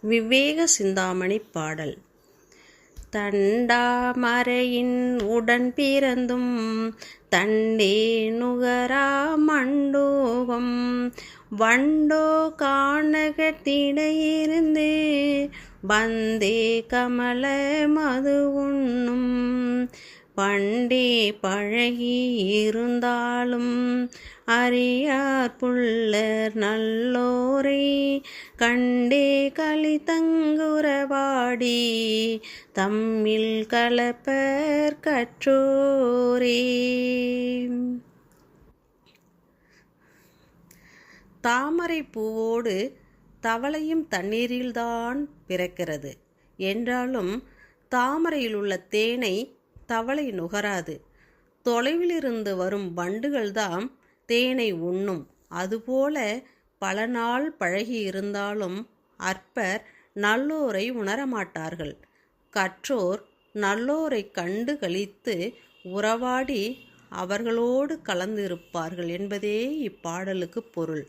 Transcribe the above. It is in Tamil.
விவேக சிந்தாமணி பாடல். தண்டாமரையின் உடன் பிறந்தும் தண்டே நுகரா மண்டோகம் வண்டோ காணகத்திடையிருந்து வந்தே கமல மது உண்ணும். பண்டே பழகி இருந்தாலும் அறியார் புள்ளர் நல்லோரை கண்டே கலிதங்குரவாடி தம்மில் கலப்பர் கற்றோரே. தாமரை பூவோடு தவளையும் தண்ணீரில்தான் பிறக்கிறது. என்றாலும் தாமரையில் உள்ள தேனை தவளை நுகராது. தொலைவிலிருந்து வரும் வண்டுகள்தாம் தேனை உண்ணும். அதுபோல பல நாள் பழகி இருந்தாலும் அற்பர் நல்லோரை உணரமாட்டார்கள். கற்றோர் நல்லோரை கண்டு கழித்து உறவாடி அவர்களோடு கலந்திருப்பார்கள் என்பதே இப்பாடலுக்கு பொருள்.